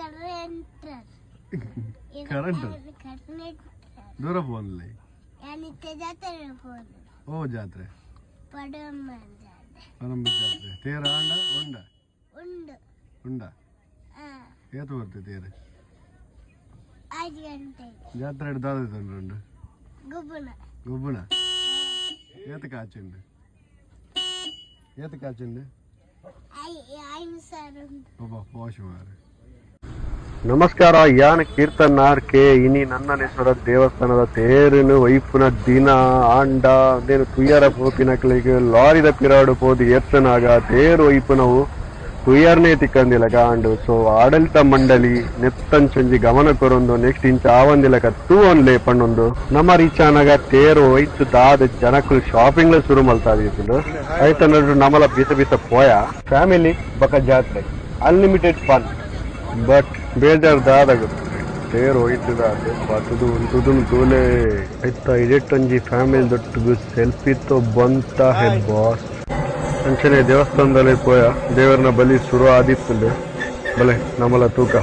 Current current ದೂರ ಫೋನಲ್ಲಿ ಯಾನಿತ್ತೆ ಜಾತ್ರೆ ಫೋನ್ ಓ ಜಾತ್ರೆ ಪಡಮ್ಮ ಜಾತ್ರೆ ಪರಂಬ ಜಾತ್ರೆ ತೇರ ಆಂಡ ಉಂಡ ಉಂಡು ಉಂಡ ಆ, ಏತು ಬರ್ತದೆ ತೇರು ಐದು ಗಂಟೆಗೆ ಜಾತ್ರೆ ಹಿಡ್ದು ದಾದ ಉಂಡು ಗುಬ್ಬುನ ಗೊಬ್ಬಣ ಏತು ಕಾಚುಂಡು ಏತು ಕಾಚುಂಡು ಐ ಐದು ಸಾವಿರ ಉಂಟು ಒಬ್ಬ ಪೋಷಮಾರ ನಮಸ್ಕಾರ ಯಾನ್ ಕೀರ್ತನ್ ಆರ್ ಕೆ ಇನಿ ನನ್ನನೇಶ್ವರ ದೇವಸ್ಥಾನದ ತೇರಿನ ವೈಪುನ ದಿನ ಆಂಡ ಅದೇನು ತುಯ್ಯರ ಪೋಪಿನಕ್ಲಿಗೆ ಲಾರಿದ ಪಿರಾಡು ಪೋದು ಎತ್ತನಾಗ ತೇರು ವೈಪುನವು ತುಯ್ಯರ್ನೇ ತಿಕ್ಕಂದಿಲ್ಲ ಕಾಂಡು ಸೊ ಆಡಳಿತ ಮಂಡಳಿ ನೆತ್ತಂಚೊಂಜಿ ಗಮನ ಕೊರೊಂದು ನೆಕ್ಸ್ಟ್ ಇಂಚ ಆವಂದಿಲಕ ತೂ ಒನ್ಲೆ ಪಣ್ಣೊಂದು ನಮ್ಮ ರೀಚಾನಾಗ ತೇರು ಒಯ್ತು ದಾದ ಜನಕ್ಕಳು ಶಾಪಿಂಗ್ ಶುರು ಮಲ್ತಾ ಇದ್ದು ಆಯ್ತು ನೋಡ್ರು ನಮ್ಮಲ ಬಿಸ ಬಿಸ ಪೋಯ ಫ್ಯಾಮಿಲಿ ಬಕ ಜಾತ್ರೆ ಅನ್ಲಿಮಿಟೆಡ್ ಫನ್ ಬಟ್ ಬೇಜಾರ್ ದಾದಾಗುತ್ತೆ ತೇರು ಹೋಯ್ತದ ಬತ್ತದು ಉಂಟುದು ತೋಲೆ ಆಯ್ತಾ ಇಡೆಟ್ಟೊಂಜಿ ಫ್ಯಾಮಿಲಿ ದೊಟ್ಟಿಗೆ ಸೆಲ್ಫಿ ತೋ ಬಂತ ಹೇ ಬಾಸ್ ಅಂಚನೆ ದೇವಸ್ಥಾನದಲ್ಲಿ ಪೋಯ ದೇವರನ್ನ ಬಲಿ ಶುರು ಆದಿತ್ತಂದೆ ಬಲೆ ನಮ್ಮಲ್ಲ ತೂಕ.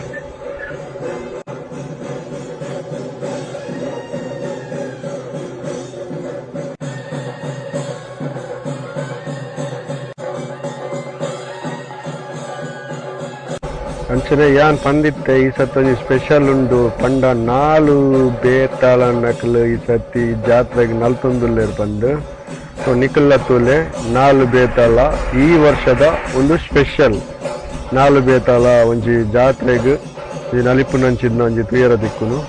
ಅಂಚನೆ ಯಾನ್ ಪಂದಿತ್ತೆ ಈ ಸತ್ತಿ ಸ್ಪೆಷಲ್ ಉಂಡು. ಪಂಡ ನಾಲು ಬೇತಾಳ ನಕಲು ಈ ಸತಿ ಜಾತ್ರೆಗೆ ನಲ್ತೊಂದುಲ್ಲೇರು ಬಂದು. ಸೊ ನಿಕಲ್ಲ ತೂಲೆ ನಾಲು ಬೇತಾಳ. ಈ ವರ್ಷದ ಒಂದು ಸ್ಪೆಷಲ್ ನಾಲು ಬೇತಾಳ ಒಂಜಿ ಜಾತ್ರೆಗೆ. ಈ ನಲಿಪುನಂಚಿದ್ನ ಒಂಜಿ ತುಯರ ದಿಕ್ಕುನು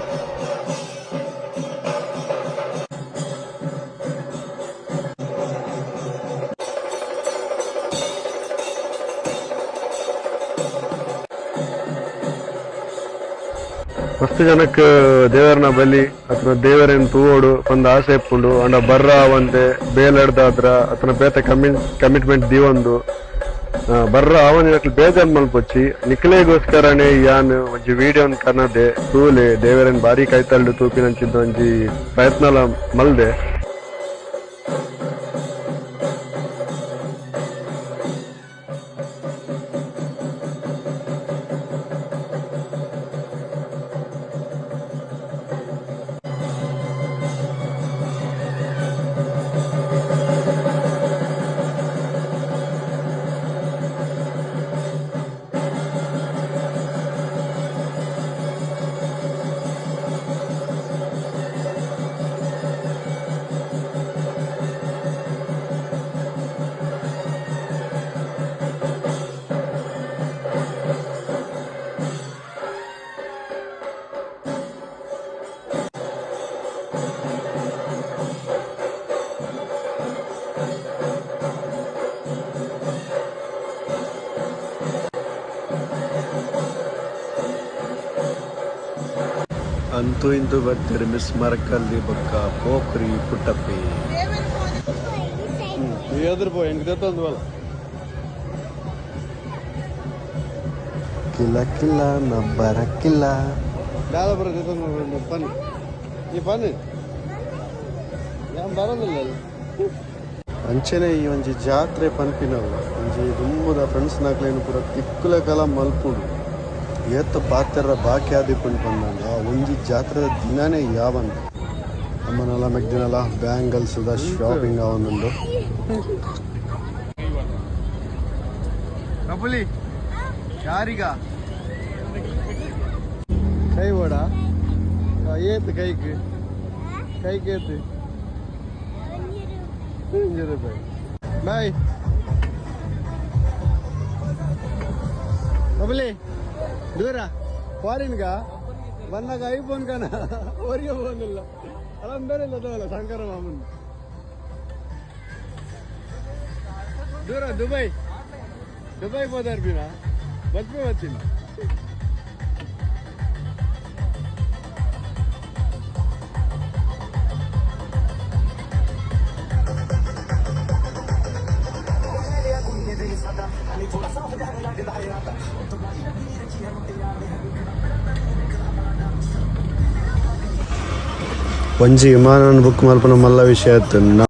ಮಸ್ತ್ ಜನಕ್ಕೆ ದೇವರನ ಬಲಿ, ಅಥವಾ ದೇವರೇನ್ ತೂವೋಡು ಒಂದು ಆಸೆ ಇಪ್ಪುಂಡು, ಅಂಡ ಬರ್ರ ಅವಂತೆ ಬೇಲೆಡ್ದಾದ್ರ ಅಥವಾ ಬೇತೆ ಕಮಿ ಕಮಿಟ್ಮೆಂಟ್ ದೀವೊಂದು. ಬರ್ರ ಅವನ ಬೇಜಾರ್ ಮಲ್ಪೊಚ್ಚಿ ನಿಖಲೆಗೋಸ್ಕರನೇ ಯಾನ್, ಒಂಜಿ ವಿಡಿಯೋನ್ ಕನ್ನದೆ ತೂಲೆ ದೇವರೇನ್ ಬಾರಿ ಕೈತಲ್ಡು ತೂಪಿನಂಚಿದ್ದ ಒಂಜಿ ಪ್ರಯತ್ನಲ ಮಲ್ದೆ. ಅಂತೂ ಇಂತೂ ಬರ್ತೀರಿ ಮಿಸ್ ಮರಕಲ್ಲಿ ಬಕ್ಕ ಪೋಖ್ರಿ ಪುಟ್ಟಪ್ಪಿ. ಎದುರು ಪೋ ಹೆಂಗ್ ತಂದು ಬಲ್ಲ ಕಿಲ್ಲ ಕಿಲ್ಲ ನ ಬರಕ್ಕಿಲ್ಲ ದಾದ ಬರೋದು ಪನ್ ಈ ಪನ್ ಯಾನ್ ಬರೋದಿಲ್ಲ ಅಂಚನೆ ಈ ಒಂಜಿ ಜಾತ್ರೆ ಪನ್ಪಿನಲ್ಲ ಒಂಜಿ ದುಂಬುದ ಫ್ರೆಂಡ್ಸ್ ನಾಕ್ಲೇನು ಪೂರ ತಿಕ್ಕುಲ ಕಾಲ ಮಲ್ಪುಡು. ಏತ್ ಪಾತ್ರ ಬಾಕಿ ಆದಿಕೊಂಡು ಬಂದಂಗ ಒಂಜಿ ಜಾತ್ರೆ ದಿನನೇ ಯಾವಂತ ಅಮ್ಮನೆಲ್ಲ, ಮೆಗ್ದಿನಲ್ಲ ಬ್ಯಾಂಗಲ್ಸ್ದ ಶಾಪಿಂಗ್ ಅವನೊಂದು ಕಬುಲಿ, ಯಾರಿಗ? ಕೈ ಓಡ ಏತ್ ಕೈಕ್ ಕೈಗೆ ಏತು? ಬಾಯ್. ಕಬುಲಿ. ದೂರ ಫಾರಿನ್ಗ ಬಂದಾಗ ಐಫೋನ್ ಕಣ ಅವರಿಗೆ ಫೋನ್ ಇಲ್ಲ ಅಲ್ಲ ಬೇರೆ ಇಲ್ಲ ತಗೋಲ್ಲ ಶಂಕರ ಮಾಮನ್ ದೂರ ದುಬೈ ದುಬೈ పోతారు మీరా బతికే ಒಂಜಿ ವಿಮಾನ ಬುಕ್ ಮಲ್ಪನ ಮಲ್ಲ ವಿಷಯ ಆಯ್ತು